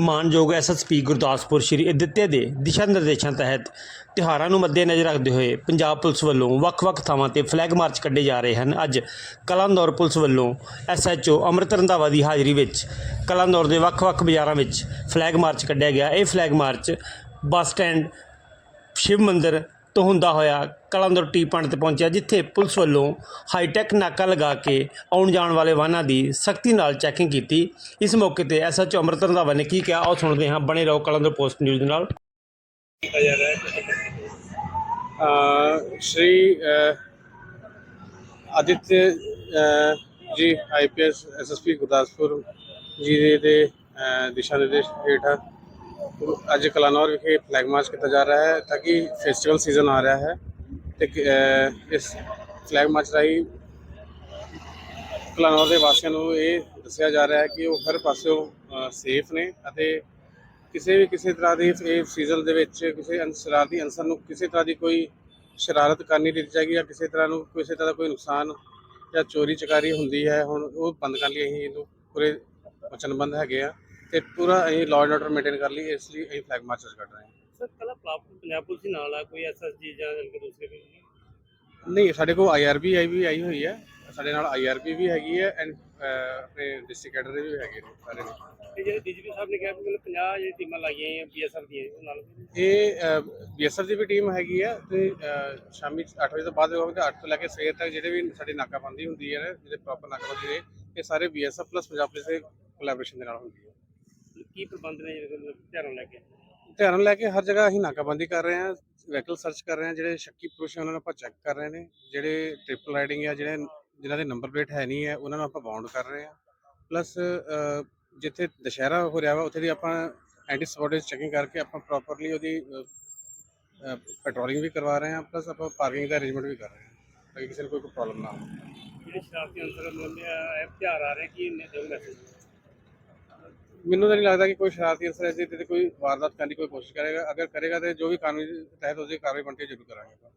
ਮਾਨਯੋਗ ਐਸਐਸਪੀ ਗੁਰਦਾਸਪੁਰ ਸ਼੍ਰੀ ਅਦਿੱਤਿਆ ਦੇ ਦਿਸ਼ਾ ਨਿਰਦੇਸ਼ਾਂ ਤਹਿਤ ਤਿਉਹਾਰਾਂ ਨੂੰ ਮੱਦੇਨਜ਼ਰ ਰੱਖਦੇ ਹੋਏ ਪੰਜਾਬ ਪੁਲਿਸ ਵੱਲੋਂ ਵੱਖ-ਵੱਖ ਥਾਵਾਂ ਤੇ ਫਲੈਗ ਮਾਰਚ ਕੱਢੇ ਜਾ ਰਹੇ ਹਨ। ਅੱਜ ਕਲਾਂਦੌਰ ਪੁਲਿਸ ਵੱਲੋਂ ਐਸਐਚਓ ਅੰਮ੍ਰਿਤ ਰੰਧਾਵਾ ਦੀ ਹਾਜ਼ਰੀ ਵਿੱਚ ਕਲਾਂਦੌਰ ਦੇ ਵੱਖ-ਵੱਖ ਬਾਜ਼ਾਰਾਂ ਵਿੱਚ ਫਲੈਗ ਮਾਰਚ ਕੱਢਿਆ ਗਿਆ। ਇਹ flag march bus stand, Shiv ਮੰਦਿਰ ਤੋਂ ਹੁੰਦਾ ਹੋਇਆ ਕਲਾਨੌਰ ਟੀ ਪੁਆਇੰਟ ਤੇ ਪਹੁੰਚਿਆ ਜਿੱਥੇ ਪੁਲਿਸ ਵੱਲੋਂ ਹਾਈਟੈਕ ਨਾਕਾ ਲਗਾ ਕੇ ਆਉਣ ਜਾਣ ਵਾਲੇ ਵਾਹਨਾਂ ਦੀ ਸਖਤੀ ਨਾਲ ਚੈਕਿੰਗ ਕੀਤੀ। ਇਸ ਮੌਕੇ ਤੇ ਐਸਐਚਓ ਅੰਮ੍ਰਿਤ ਰੰਧਾਵਾ ਨੇ ਕੀ ਕਿਹਾ? ਆਓ ਸੁਣਦੇ ਹਾਂ। ਬਣੇ ਰਹੋ ਕਲਾਨੌਰ ਪੋਸਟ ਨਿਊਜ਼ ਨਾਲ। ਅ, ਸ਼੍ਰੀ ਅ, ਆਦਿਤਯ ਅ, ਗੁਰਦਾਸਪੁਰ ਜੀ ਦੇ ਦਿਸ਼ਾ ਨਿਰਦੇਸ਼ ਹੇਠ ਅੱਜ ਕਲਾਨੌਰ ਵਿਖੇ ਫਲੈਗ ਮਾਰਚ ਕੀਤਾ ਜਾ ਰਿਹਾ ਹੈ ਤਾਂ ਕਿ ਫੈਸਟੀਵਲ ਸੀਜ਼ਨ ਆ ਰਿਹਾ ਹੈ ਤੇ ਇਸ ਫਲੈਗ ਮਾਰਚ ਰਾਹੀਂ ਕਲਾਨੌਰ ਦੇ ਵਾਸੀਆਂ ਨੂੰ ਇਹ ਦੱਸਿਆ ਜਾ ਰਿਹਾ ਹੈ ਕਿ ਉਹ ਹਰ ਪਾਸਿਓਂ ਸੇਫ ਨੇ ਅਤੇ ਕਿਸੇ ਵੀ ਕਿਸੇ ਤਰ੍ਹਾਂ ਦੀ ਇਹ ਸੀਜ਼ਨ ਦੇ ਵਿੱਚ ਕਿਸੇ ਅਨ- ਸ਼ਰਾਰਤੀ ਅਨਸਰ ਨੂੰ ਕਿਸੇ ਤਰ੍ਹਾਂ ਦੀ ਕੋਈ ਸ਼ਰਾਰਤ ਕਰਨੀ ਦਿੱਤੀ ਜਾਏਗੀ ਜਾਂ ਕਿਸੇ ਤਰ੍ਹਾਂ ਨੂੰ ਕਿਸੇ ਤਰ੍ਹਾਂ ਦਾ ਕੋਈ ਨੁਕਸਾਨ ਜਾਂ ਚੋਰੀ ਚਕਾਰੀ ਹੁੰਦੀ ਹੈ, ਹੁਣ ਉਹ ਬੰਦ ਕਰਨ ਲਈ ਅਸੀਂ ਇਹਨੂੰ ਪੂਰੇ ਵਚਨਬੰਦ ਹੈਗੇ ਆ ਤੇ ਪੂਰਾ ਅਸੀਂ ਲਾਅ ਐਂਡ ਆਰਡਰ ਮੇਨਟੇਨ ਕਰ ਲਈ ਇਸ ਲਈ ਅਸੀਂ ਫਲੈਗ ਮਾਰਚ ਕੱਢ ਰਹੇ ਹਾਂ। ਸਰ ਕਲਾ ਪੰਜਾਬ ਪੁਲਿਸ ਦੇ ਨਾਲ ਆ ਕੋਈ ਐਸਐਸਜੀ ਜਾਂ ਦੂਸਰੇ ਵੀ ਨਹੀਂ? ਸਾਡੇ ਕੋਲ ਆਈਆਰਬੀ ਆਈ ਵੀ ਆਈ ਹੋਈ ਹੈ ਸਾਡੇ ਨਾਲ ਆਈਆਰਬੀ ਵੀ ਹੈਗੀ ਹੈ ਐਂਡ ਆਪਣੇ ਡਿਸਟ੍ਰਿਕਟ ਹੈਡਰ ਦੇ ਵੀ ਹੈਗੇ ਨੇ ਸਾਰੇ ਨੇ। ਤੇ ਜਿਹੜੇ ਡੀਜੀਪੀ ਸਾਹਿਬ ਨੇ ਕਿਹਾ ਕਿ ਮਤਲਬ 50 ਜਿਹੜੀ ਟੀਮਾਂ ਲਾਈਆਂ ਬੀਐਸਐਫ ਦੀਆਂ ਉਹ ਨਾਲ ਇਹ ਬੀਐਸਐਫ ਦੀ ਵੀ ਟੀਮ ਹੈਗੀ ਆ ਤੇ ਅਹ, ਸ਼ਾਮੀ 8 ਵਜੇ ਤੋਂ ਬਾਅਦ ਹੋਵੇ ਤਾਂ 8 ਤੋਂ ਲੈ ਕੇ ਸਵੇਰ ਤੱਕ ਜਿਹੜੇ ਵੀ ਸਾਡੀ ਨਾਕਾਬੰਦੀ ਹੁੰਦੀ ਹੈ ਨਾ, ਜਿਹੜੇ ਪ੍ਰੋਪਰ ਨਾਕਾਬੰਦੀ ਨੇ ਇਹ ਸਾਰੇ ਬੀਐਸਐਫ ਪਲੱਸ ਪੰਜਾਬ ਪੁਲਿਸ ਦੇ ਕੋਲੈਬੋਰੇਸ਼ਨ ਦੇ ਨਾਲ ਹੁੰਦੀ ਹੈ। ਕੀ ਪ੍ਰਬੰਧ ਨੇ ਜਿਹੜੇ ਧਿਆਨ ਲੈ ਕੇ? ਧਿਆਨ ਲੈ ਕੇ ਹਰ ਜਗ੍ਹਾ ਅਸੀਂ ਨਾਕਾਬੰਦੀ ਕਰ ਰਹੇ ਹਾਂ ਵਹੀਕਲ ਸਰਚ ਕਰ ਰਹੇ ਹਾਂ ਜਿਹੜੇ ਸ਼ੱਕੀ ਪੁਰਸ਼ ਹੈ ਉਹਨਾਂ ਨੂੰ ਆਪਾਂ ਚੈੱਕ ਕਰ ਰਹੇ ਨੇ ਜਿਹੜੇ ਟ੍ਰਿਪਲ ਰਾਈਡਿੰਗ ਆ ਜਿਹੜੇ ਜਿਨ੍ਹਾਂ ਦੇ ਨੰਬਰ ਪਲੇਟ ਹੈ ਨਹੀਂ ਹੈ ਉਹਨਾਂ ਨੂੰ ਆਪਾਂ ਬਾਉਂਡ ਕਰ ਰਹੇ ਹਾਂ। ਪਲੱਸ ਜਿੱਥੇ ਦੁਸ਼ਹਿਰਾ ਹੋ ਰਿਹਾ ਵਾ ਉੱਥੇ ਦੀ ਆਪਾਂ ਐਂਟੀ ਸਪੋਰਟੇਜ ਚੈਕਿੰਗ ਕਰਕੇ ਆਪਾਂ ਪ੍ਰੋਪਰਲੀ ਉਹਦੀ ਪੈਟਰੋਲਿੰਗ ਵੀ ਕਰਵਾ ਰਹੇ ਹਾਂ ਪਲੱਸ ਆਪਾਂ ਪਾਰਕਿੰਗ ਦਾ ਅਰੇਂਜਮੈਂਟ ਵੀ ਕਰ ਰਹੇ ਹਾਂ ਤਾਂ ਕਿ ਕਿਸੇ ਨੂੰ ਕੋਈ ਪ੍ਰੋਬਲਮ ਨਾ ਹੋਵੇ। ਜਿਹੜੇ ਸ਼ਰਾਰਤੀ ਅੰਸਰ ਇਹ ਤਿਉਹਾਰ ਆ ਰਹੇ ਕੀ ਇਹਨੇ ਦੋ ਮੈਸੇਜ ਮੈਨੂੰ ਤਾਂ ਨਹੀਂ ਲੱਗਦਾ ਕਿ ਕੋਈ ਸ਼ਰਾਰਤੀ ਅਨਸਰ ਐਸੇ ਤੇ ਕੋਈ ਵਾਰਦਾਤ ਕਰਨ ਦੀ ਕੋਈ ਕੋਸ਼ਿਸ਼ ਕਰੇਗਾ। ਅਗਰ ਕਰੇਗਾ ਤੇ ਜੋ ਵੀ ਕਾਨੂੰਨੀ ਤਹਿਤ ਉਹਦੀ ਕਾਰਵਾਈ ਬਣਦੀ ਹੈ ਜ਼ਰੂਰ ਕਰਾਂਗੇ ਆਪਾਂ।